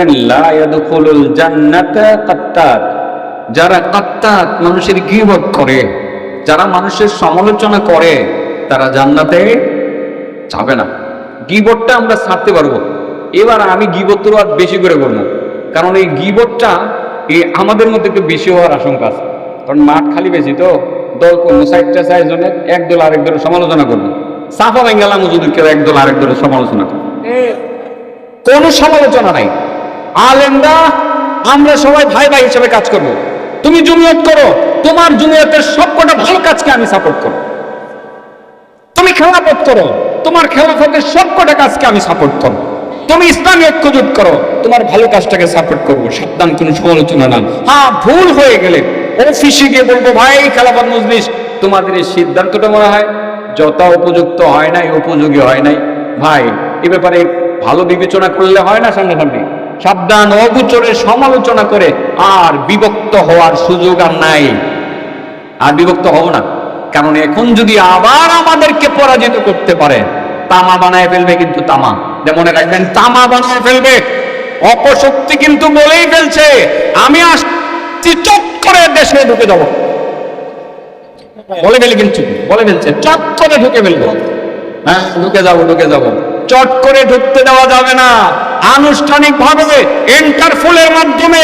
বলেন লা জান্নাতা কাত্তাত। যারা কাত্তাত মানুষের গিবত করে যারা মানুষের সমালোচনা করে তারা জান্নাতে যাবে না। গিবতটা আমরা ছাড়তে পারব। এবার আমি আর বেশি করে করব কারণ এই গিবতটা এই আমাদের মধ্যে একটু বেশি হওয়ার আশঙ্কা আছে। কারণ মাঠ খালি বেশি তো দল করব সাইডটা সাইড জন্য এক দল আরেক দলের সমালোচনা করব। সাফা বেঙ্গালামও যদি কেউ এক দল আরেক দলের সমালোচনা কোনো সমালোচনা নাই। আলেমরা, আমরা সবাই ভাই ভাই হিসেবে কাজ করব। তুমি জুনিয়ত করো, তোমার জুনিয়তের সবকটা ভালো কাজকে আমি সাপোর্ট করব। তুমি খেলাফত করো, তোমার খেলাফতের সবকটা কাজকে আমি সাপোর্ট করব। তুমি ইসলামী ঐক্যজোট করো, তোমার ভালো কাজটাকে সাপোর্ট করব। সাবধান, কোনো সমালোচনা না। হ্যাঁ ভুল হয়ে গেলে অফিসে গিয়ে বলব, ভাই, খেলাফত মজলিস। তোমাদের এই সিদ্ধান্তটা মনে হয় যত উপযুক্ত হয় নাই, উপযোগী হয় নাই। ভাই, এ ব্যাপারে ভালো বিবেচনা করলে হয় না সামনে সামনে সাবধান অগুচরের সমালোচনা করে আর বিভক্ত হওয়ার সুযোগ আর নাই। আর বিভক্ত হব না। কারণ এখন যদি আবার আমাদেরকে পরাজিত করতে পারে, তামা বানায় ফেলবে কিন্তু তামা। মনে রাখবেন, তামা বানায় ফেলবে। অপশক্তি কিন্তু বলেই ফেলছে, আমি আসছি, চট করে দেশে ঢুকে যাব। বলে ফেলে কিন্তু, বলে ফেলছে, চট করে ঢুকে ফেলব। হ্যাঁ ঢুকে যাব, ঢুকে যাব। চট করে ঢুকতে দেওয়া যাবে না। আনুষ্ঠানিক ভাবে ইন্টারফোলের মাধ্যমে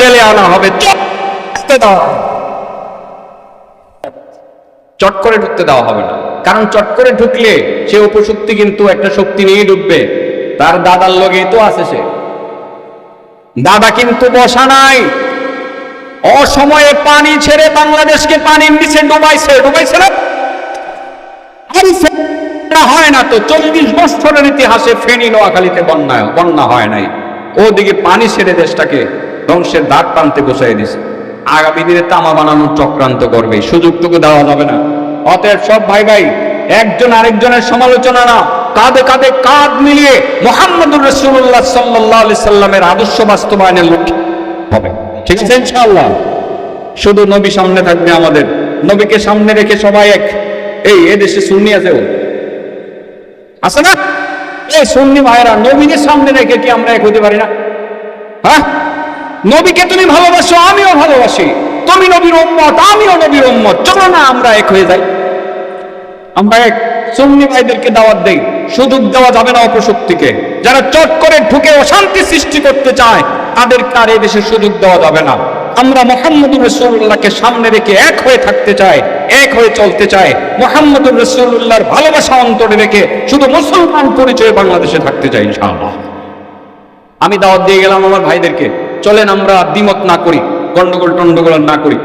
জেলে আনা হবে। চট করে ঢুকতে দেওয়া হবে না। কারণ চট করে ঢুকলে সে উপশক্তি কিন্তু একটা শক্তি নিয়ে ঢুকবে তার দাদার লগেই তো আছে সে। দাদা কিন্তু বসা নাই। অসময়ে পানি ছেড়ে বাংলাদেশকে নিচে ডুবাইছে। ডুবাইছে না? হয় না তো। চল্লিশ বছরের ইতিহাসে ফেনী নোয়াখালীতে বন্যা বন্যা হয় নাই। ওদিকে পানি ছেড়ে দেশটাকে ধ্বংসের দাগ টানতে বসাই দিছে। আগামী দিনে তামা বানানোর চক্রান্ত করবে। সুযোগটুকু দেওয়া যাবে না। অতএব সব ভাই ভাই, একজন আরেকজনের সমালোচনা না কাঁধে কাঁধে কাঁধ মিলিয়ে মোহাম্মদুর রসুল্লাহ সাল্লাহ আদর্শ বাস্তবায়নের লক্ষ্যে হবে। ঠিক আছে ইনশাআল্লাহ? শুধু নবী সামনে থাকবে আমাদের। নবীকে সামনে রেখে সবাই এক। এই এদেশে সুন্নি আছে ও। আছে না? এই সুন্নি ভাইরা নবীকে সামনে রেখে কি আমরা এক হতে পারি না? হ্যাঁ? নবীকে তুমি ভালোবাসো, আমিও ভালোবাসি। তুমি নবীর উম্মত, আমিও নবীর উম্মত। চলো না আমরা এক হয়ে যাই। আমরা এক সুন্নি ভাইদেরকে দাওয়াত দেই। সুযোগ দেওয়া যাবে না অপশক্তিকে। যারা চট করে ঢুকে অশান্তি সৃষ্টি করতে চায়, তাদেরকে আর এই দেশে সুযোগ দেওয়া যাবে না। আমরা মোহাম্মদুর রসুল্লাহকে সামনে রেখে এক হয়ে থাকতে চাই, এক হয়ে চলতে চাই। মোহাম্মদুর রসুল্লাহর ভালোবাসা অন্তরে রেখে শুধু মুসলমান পরিচয়ে বাংলাদেশে থাকতে চাই ইনশাআল্লাহ। আমি দাওয়াত দিয়ে গেলাম আমার ভাইদেরকে। চলেন আমরা দ্বিমত না করি, গন্ডগোল টন্ডগোল না করি।